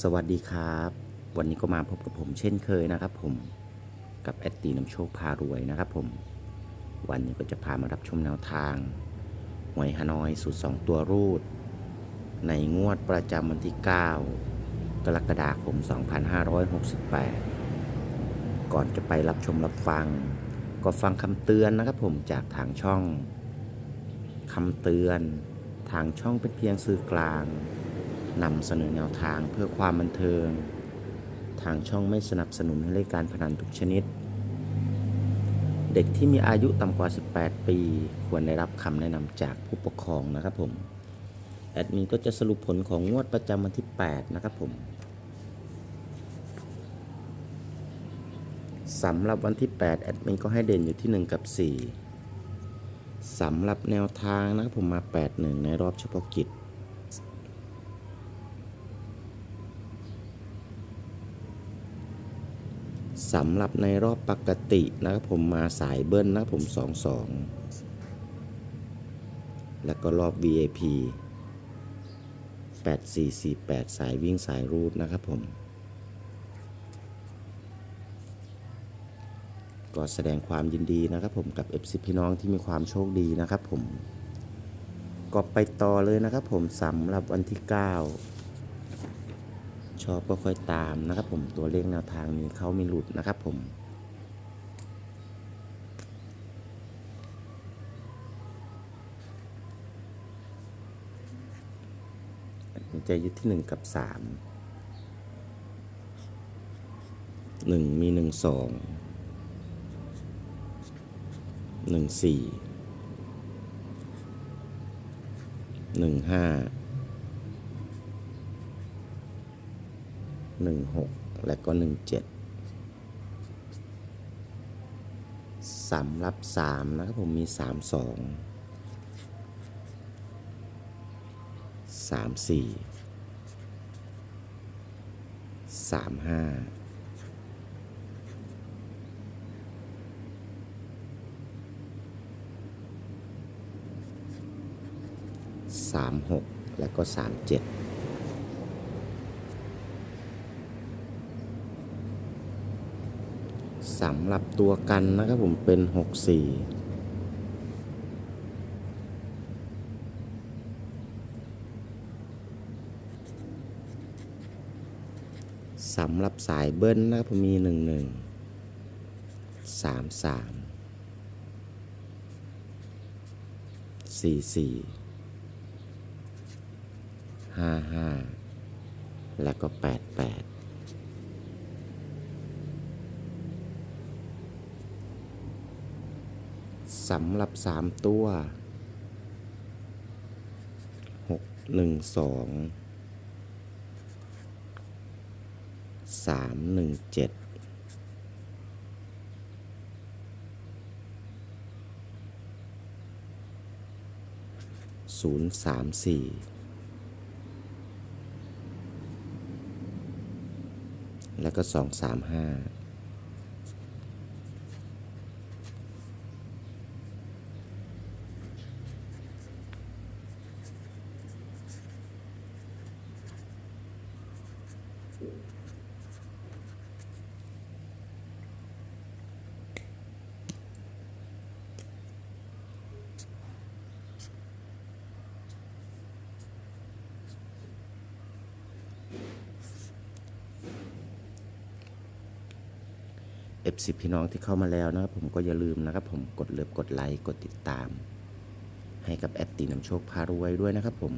สวัสดีครับ วันนี้ก็มาพบกับผมเช่นเคยนะครับผมกับแอดตีน้ำโชคพารวยนะครับผม วันนี้ก็จะพามารับชมแนวทางหวยฮานอยสูตร 2 ตัวรูด ในงวดประจำวันที่ 9 กรกฎาคม 2568 ก่อนจะไปรับชมรับฟัง ก็ฟังคำเตือนนะครับผมจากทางช่องคำเตือน ทางช่องเป็นเพียงสื่อกลาง นำเสนอแนวทางเพื่อความบันเทิง ทางช่องไม่สนับสนุนให้เล่นการพนันทุกชนิด เด็กที่มีอายุต่ำกว่า 18 ปี ควรได้รับคำแนะนำจากผู้ปกครองนะครับผม แอดมินก็จะสรุปผลของงวดประจำวันที่ 8 นะครับผมสำหรับวันที่ 8 แอดมินก็ให้เด่นอยู่ที่ 1 กับ 4สำหรับแนวทางนะครับผมมา 8 1 ในรอบเฉพาะกิจ สำหรับในรอบปกตินะครับผมมาสายเบิ้ลนะครับผม22 แล้วก็รอบ VIP 8448 สายวิ่งสายรูดนะครับผม ก็แสดงความยินดีนะครับผมกับ FC พี่น้องที่มีความโชคดีนะครับผมก็ไปต่อเลยนะครับผมสำหรับวันที่ 9 อบก็ค่อยตามนะครับ ผมตัวเลขแนวทางมีเขามีหลุดนะครับผมจะยึดที่หนึ่งกับสามหนึ่งมีหนึ่ งสองหนึ่งหกและก็หนึ่งเจ็ดสำหรับสามนะครับผมมีสามสองสามสี่สามห้าสามหกและก็สามเจ็ด สำหรับตัวกันนะครับผมเป็น 64สำหรับสายเบิ้ลนะครับผมมี 11 33 44 55 แล้วก็ 88 สำหรับสามตัวหกหนึ่งสองสามหนึ่งเจ็ดศูนย์สามสี่แล้วก็สอง สามห้าเอฟซีพี่น้องที่เข้ามาแล้วนะครับผมก็อย่าลืมนะครับผมกดเลิฟกดไลค์กดติดตาม ให้กับแอดตีน้ำโชคพารวยด้วยนะครับผม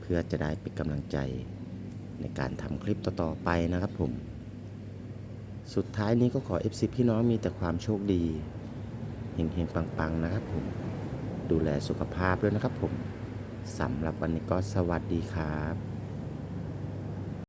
เพื่อจะได้เป็นกำลังใจในการทำคลิปต่อๆไปนะครับผม สุดท้ายนี้ก็ขอ FC พี่น้องมีแต่ความโชคดีเฮงๆปังๆนะครับผม ดูแลสุขภาพด้วยนะครับผมสำหรับวันนี้ก็สวัสดีครับ